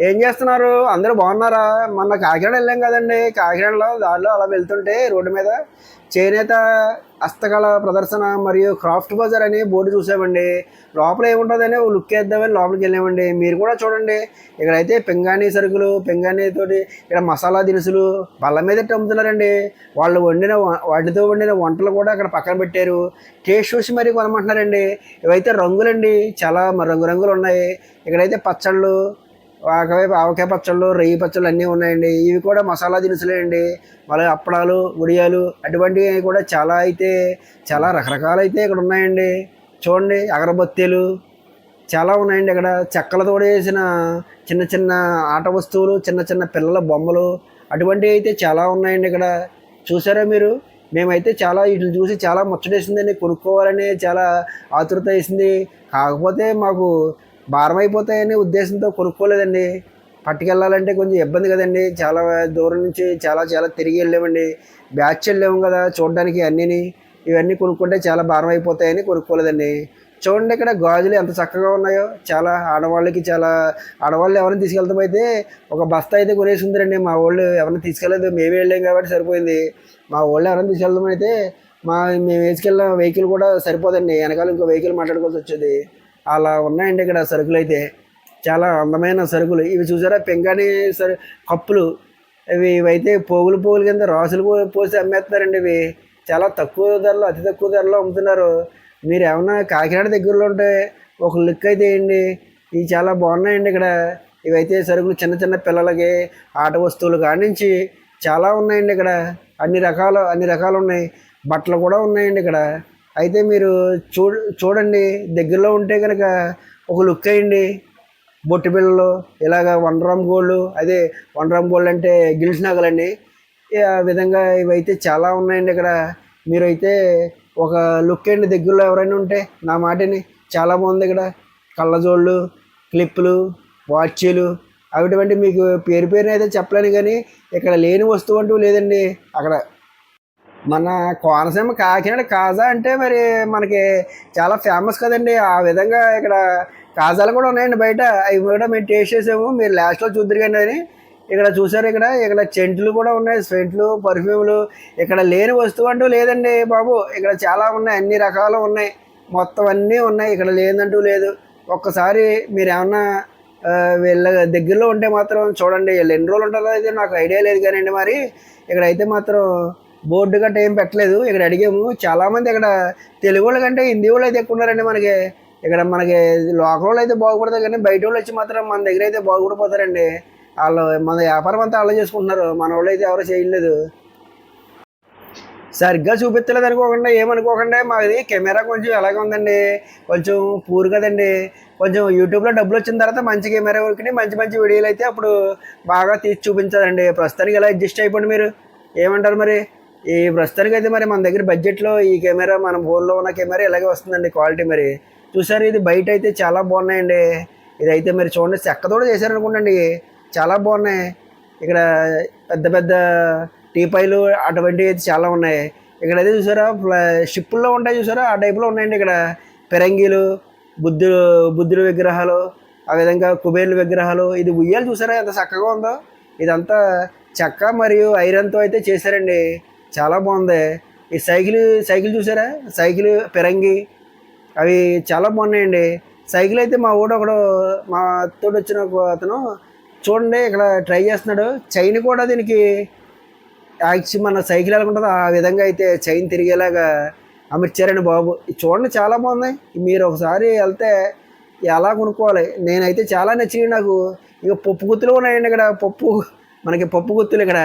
ఏం చేస్తున్నారు? అందరూ బాగున్నారా? మొన్న కాకినాడ వెళ్ళాం కదండి. కాకినాడలో దారిలో అలా వెళ్తుంటే రోడ్డు మీద చేనేత హస్తకళ ప్రదర్శన మరియు క్రాఫ్ట్ బజార్ అని బోర్డు చూసామండి. లోపల ఏముంటుందని లుక్ వేద్దామని లోపలికి వెళ్ళామండి. మీరు కూడా చూడండి. ఇక్కడైతే పింగాణి సరుకులు పింగాణితోటి ఇక్కడ మసాలా దినుసులు బల్ల మీద అమ్ముతున్నారండి వాళ్ళు వండిన వ- వాటితో వండిన వంటలు కూడా అక్కడ పక్కన పెట్టారు. టేస్ట్ చూసి మరీ కొనమంటున్నారండి. ఇవైతే రంగులండి. చాలా రంగురంగులు రంగు రంగులు ఉన్నాయి. ఇక్కడైతే పచ్చళ్ళు ఒకవైపు ఆవకాయ పచ్చళ్ళు రెయ్యి పచ్చళ్ళు అన్నీ ఉన్నాయండి. ఇవి కూడా మసాలా దినుసులే అండి మళ్ళీ అప్పడాలు ఉడియాలు అటువంటివి కూడా చాలా అయితే చాలా రకరకాలు అయితే ఇక్కడ ఉన్నాయండి. చూడండి అగరబత్తీలు చాలా ఉన్నాయండి ఇక్కడ. చెక్కలతో చేసిన చిన్న చిన్న ఆట వస్తువులు చిన్న చిన్న పిల్లల బొమ్మలు అటువంటివి అయితే చాలా ఉన్నాయండి ఇక్కడ. చూసారా మీరు? మేమైతే చాలా వీటిని చూసి చాలా ముచ్చటేసిందండి. కొనుక్కోవాలని చాలా ఆతృత వేసింది. కాకపోతే మాకు భారం అయిపోతాయనే ఉద్దేశంతో కొనుక్కోలేదండి. పట్టుకెళ్ళాలంటే కొంచెం ఇబ్బంది కదండి. చాలా దూరం నుంచి చాలా చాలా తిరిగి వెళ్ళామండి. బ్యాచ్ వెళ్ళాము కదా చూడడానికి అన్నీని. ఇవన్నీ కొనుక్కుంటే చాలా భారం అయిపోతాయని కొనుక్కోలేదండి. చూడండి ఇక్కడ గాజులు ఎంత చక్కగా ఉన్నాయో. చాలా ఆడవాళ్ళకి చాలా ఆడవాళ్ళు ఎవరిని తీసుకెళ్తాం అయితే ఒక బస్తా అయితే కొనేసి మా వాళ్ళు ఎవరిని తీసుకెళ్ళలేదు. మేమే వెళ్ళాం కాబట్టి సరిపోయింది. మా వాళ్ళు ఎవరైనా తీసుకెళ్దాం మా మేము వేసుకెళ్ళిన వెహికల్ కూడా సరిపోదండి. వెనకాల ఇంకో వెహికల్ మాట్లాడుకోవాల్సి వచ్చేది. అలా ఉన్నాయండి ఇక్కడ సరుకులు అయితే. చాలా అందమైన సరుకులు. ఇవి చూసారా? పెంగాని సరు కప్పులు. ఇవి ఇవైతే పోగులు పోగులు కింద రాసులు పోసి అమ్మేస్తున్నారండి ఇవి. చాలా తక్కువ ధరలో అతి తక్కువ ధరలో అమ్ముతున్నారు. మీరు ఏమన్నా కాకినాడ దగ్గరలో ఉంటే ఒక లుక్ అయితే వేయండి. ఇవి చాలా బాగున్నాయండి ఇక్కడ. ఇవైతే సరుకులు చిన్న చిన్న పిల్లలకి ఆట వస్తువులు కానించి చాలా ఉన్నాయండి ఇక్కడ. అన్ని రకాలు అన్ని రకాలు ఉన్నాయి. బట్టలు కూడా ఉన్నాయండి ఇక్కడ. అయితే మీరు చూ చూడండి. దగ్గరలో ఉంటే కనుక ఒక లుక్ వేయండి. బొట్టు బిళ్ళలు ఇలాగ వన్ రామ్ గోల్డ్ అదే వన్ రామ్ గోల్డ్ అంటే గిల్స్ నగలండి. ఆ విధంగా ఇవైతే చాలా ఉన్నాయండి ఇక్కడ. మీరైతే ఒక లుక్ అండి దగ్గరలో ఎవరైనా ఉంటే నా మాటని. చాలా బాగుంది ఇక్కడ. కళ్ళజోళ్ళు క్లిప్పులు వాచీలు అటువంటి మీకు పేరు పేరునైతే అయితే చెప్పలేను కానీ ఇక్కడ లేని వస్తువు అంటూ లేదండి. అక్కడ మన కోనసీమ కాకినాడ కాజా అంటే మరి మనకి చాలా ఫేమస్ కదండి. ఆ విధంగా ఇక్కడ కాజాలు కూడా ఉన్నాయండి బయట. అవి కూడా మేము టేస్ట్ చేసాము. మీరు లాస్ట్లో చూద్దరు కానీ అని ఇక్కడ చూసారు ఇక్కడ? ఇక్కడ చెంట్లు కూడా ఉన్నాయి. స్వెంట్లు పర్ఫ్యూమ్లు. ఇక్కడ లేని వస్తువు అంటూ లేదండి బాబు. ఇక్కడ చాలా ఉన్నాయి. అన్ని రకాలు ఉన్నాయి. మొత్తం అన్నీ ఉన్నాయి. ఇక్కడ లేదంటూ లేదు. ఒక్కసారి మీరు ఏమన్నా వీళ్ళ దగ్గరలో ఉంటే మాత్రం చూడండి. వీళ్ళు ఎన్ని రోజులు ఉంటారో అయితే నాకు ఐడియా లేదు కానండి మరి. ఇక్కడైతే మాత్రం బోర్డు గట్ట ఏం పెట్టలేదు. ఇక్కడ అడిగాము. చాలామంది ఇక్కడ తెలుగు వాళ్ళ కంటే హిందీ వాళ్ళు అయితే ఎక్కువ ఉన్నారండి మనకి. ఇక్కడ మనకి లోకల్ వాళ్ళు అయితే బాగుపడతారు కానీ బయట వాళ్ళు వచ్చి మాత్రం మన దగ్గర అయితే బాగుపడిపోతారండి. వాళ్ళు మన వ్యాపారం అంతా వాళ్ళు చేసుకుంటున్నారు. మన వాళ్ళు అయితే ఎవరు చేయలేదు సరిగ్గా చూపించలేదు అనుకోకుండా ఏమనుకోకుండా మాది కెమెరా కొంచెం ఎలాగ ఉందండి. కొంచెం పూర్ కదండి. కొంచెం యూట్యూబ్లో డబ్బులు వచ్చిన తర్వాత మంచి కెమెరా కొనుక్కుని మంచి మంచి వీడియోలు అయితే అప్పుడు బాగా తీసి చూపించాలండి. ప్రస్తుతానికి ఎలా అడ్జస్ట్ అయిపోండి మీరు? ఏమంటారు మరి? ఈ ప్రస్తుతానికి అయితే మరి మన దగ్గర బడ్జెట్లో ఈ కెమెరా మన ఫోన్లో ఉన్న కెమెరా ఇలాగే వస్తుందండి క్వాలిటీ మరి. చూసారు ఇది బయట అయితే చాలా బాగున్నాయండి. ఇదైతే మరి చూడండి చెక్కతోడు చేశారనుకోండి చాలా బాగున్నాయి. ఇక్కడ పెద్ద పెద్ద టీపాయిలు అటువంటివి అయితే చాలా ఉన్నాయి. ఇక్కడ అయితే చూసారా షిప్పుల్లో ఉంటాయి చూసారా ఆ టైప్లో ఉన్నాయండి ఇక్కడ. పెరంగీలు బుద్ధుడు బుద్ధుడి విగ్రహాలు ఆ విధంగా కుబేర్ల విగ్రహాలు. ఇది ఉయ్యాలు చూసారా ఎంత చక్కగా ఉందో. ఇదంతా చెక్క మరియు ఐరన్తో అయితే చేశారండి. చాలా బాగుంది. ఈ సైకిల్ సైకిల్ చూసారా? సైకిల్ పెరంగి అవి చాలా బాగున్నాయండి. సైకిల్ అయితే మా ఊడు ఒకడు మా తోడు వచ్చిన ఒక అతను చూడండి ఇక్కడ ట్రై చేస్తున్నాడు. చైన్ కూడా దీనికి యాక్చువల్ మన సైకిల్ ఎలా ఉంటుందో ఆ విధంగా అయితే చైన్ తిరిగేలాగా అమర్చారండి బాబు. చూడండి చాలా బాగున్నాయి మీరు ఒకసారి వెళ్తే ఎలా కొనుక్కోవాలి? నేనైతే చాలా నచ్చినాయి నాకు. ఇక పప్పు గుత్తులు ఉన్నాయండి ఇక్కడ. పప్పు మనకి పప్పు గుత్తులు ఇక్కడ.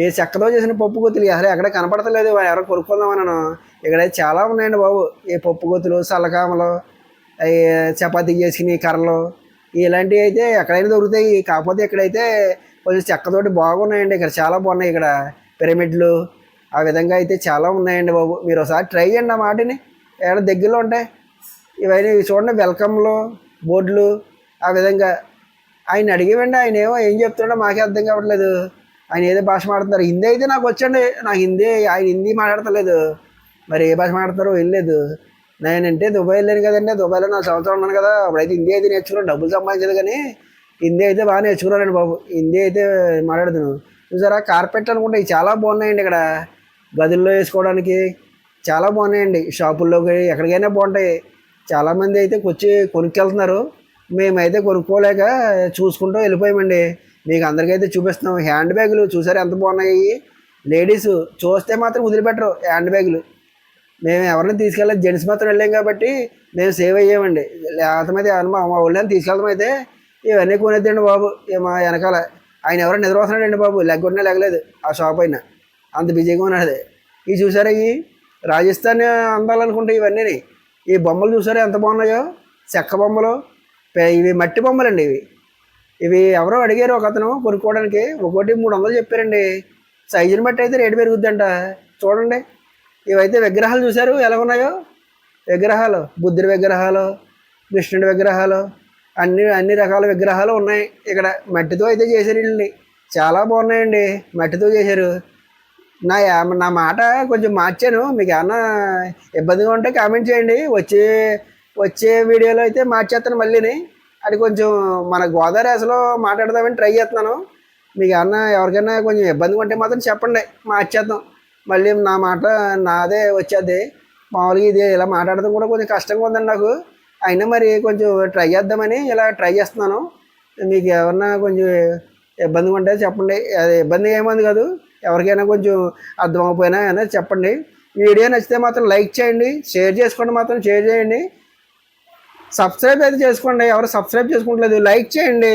ఏ చెక్కతో చేసిన పప్పు గుత్తులు అసలు ఎక్కడ కనపడతలేదు ఎవరో కొనుక్కుందామన్నాను. ఇక్కడ చాలా ఉన్నాయండి బాబు. ఈ పప్పు గుత్తులు సల్లకామలు అవి చపాతీ చేసుకుని కర్రలు ఇలాంటివి అయితే ఎక్కడైనా దొరుకుతాయి. కాకపోతే ఇక్కడైతే కొంచెం చెక్కతోటి బాగున్నాయండి. ఇక్కడ చాలా బాగున్నాయి ఇక్కడ పిరమిడ్లు. ఆ విధంగా అయితే చాలా ఉన్నాయండి బాబు. మీరు ఒకసారి ట్రై చేయండి ఆ మాటని. ఏడ దగ్గరలో ఉంటాయి. ఇవన్నీ చూడండి వెల్కమ్లు బోర్డులు ఆ విధంగా. ఆయన అడిగేవండి ఆయన ఏమో ఏం చెప్తుండో మాకే అర్థం కావట్లేదు. ఆయన ఏదో భాష మాట్లాడుతున్నారు. హిందీ అయితే నాకు వచ్చండి. నాకు హిందీ ఆయన హిందీ మాట్లాడతలేదు. మరి ఏ భాష మాట్లాడతారో వెళ్ళలేదు నేనంటే దుబాయ్ వెళ్ళాను కదండి. దుబాయ్లో నా సంవత్సరం ఉన్నాను కదా. అప్పుడైతే హిందీ అయితే నేర్చుకున్నాను. డబ్బులు సంపాదించదు కానీ హిందీ అయితే బాగా నేర్చుకున్నానండి బాబు. హిందీ అయితే మాట్లాడుతున్నాను చూసారా? కార్పెట్ అనుకుంటే. చాలా బాగున్నాయండి ఇక్కడ. గదుల్లో వేసుకోవడానికి చాలా బాగున్నాయండి. షాపుల్లోకి ఎక్కడికైనా బాగుంటాయి. చాలామంది అయితే వచ్చి కొనుక్కెళ్తున్నారు. మేమైతే కొనుక్కోలేక చూసుకుంటూ వెళ్ళిపోయామండి. మీకు అందరికైతే చూపిస్తున్నాం. హ్యాండ్ బ్యాగులు చూసారు ఎంత బాగున్నాయి? లేడీస్ చూస్తే మాత్రం వదిలిపెట్టరు హ్యాండ్ బ్యాగులు. మేము ఎవరిని తీసుకెళ్ళలేదు. జెంట్స్ మాత్రం వెళ్ళాం కాబట్టి మేము సేవ్ అయ్యామండి. లేకపోతే ఎవరైనా మా మా వాళ్ళని తీసుకెళ్ళడం అయితే ఇవన్నీ కొనేద్దండి బాబు. మా వెనకాల ఆయన ఎవరో నిద్రపోతున్నాడండి బాబు. లెగ్గొట్టినా లెగలేదు ఆ షాప్ అయినా అంత బిజీగా ఉన్నాడు ఇవి చూసారా ఇవి రాజస్థాన్ అందాలనుకుంటే ఇవన్నీ ఈ బొమ్మలు చూసారా ఎంత బాగున్నాయో? చెక్క బొమ్మలు ఇవి మట్టి బొమ్మలండి ఇవి. ఇవి ఎవరో అడిగారు ఒక అతను కొనుక్కోవడానికి. ఒక్కోటి మూడు వందలు చెప్పారండి. సైజుని బట్టి అయితే రేటు పెరుగుద్దంట. చూడండి. ఇవైతే విగ్రహాలు చూశారు. ఎలా ఉన్నాయో? విగ్రహాలు. బుద్ధుడి విగ్రహాలు కృష్ణుడి విగ్రహాలు అన్ని అన్ని రకాల విగ్రహాలు ఉన్నాయి. ఇక్కడ మట్టితో అయితే చేశారు వీళ్ళని. చాలా బాగున్నాయండి. మట్టితో చేశారు. నా నా మాట కొంచెం మార్చాను. మీకు ఏమన్నా ఇబ్బందిగా ఉంటే కామెంట్ చేయండి. వచ్చే వచ్చే వీడియోలో అయితే మార్చేస్తాను మళ్ళీని. అది కొంచెం మన గోదావరి యాసలో మాట్లాడదామని ట్రై చేస్తున్నాను. మీకు ఏమన్నా ఎవరికైనా కొంచెం ఇబ్బంది ఉంటే మాత్రం చెప్పండి. మార్చేద్దాం. మళ్ళీ నా మాట నాదే వచ్చేది. మామూలుగా ఇది ఇలా మాట్లాడడం కూడా కొంచెం కష్టంగా ఉందండి నాకు. అయినా మరి కొంచెం ట్రై చేద్దామని ఇలా ట్రై చేస్తున్నాను. మీకు ఎవరన్నా కొంచెం ఇబ్బందిగా ఉంటే చెప్పండి. అది ఇబ్బంది ఏమంది కాదు. ఎవరికైనా కొంచెం అర్థమైపోయినా అయినా చెప్పండి. వీడియో నచ్చితే మాత్రం లైక్ చేయండి. షేర్ చేసుకోండి మాత్రం షేర్ చేయండి. సబ్స్క్రైబ్ అయితే చేసుకోండి. ఎవరు సబ్స్క్రైబ్ చేసుకుంటలేదు లైక్ చేయండి.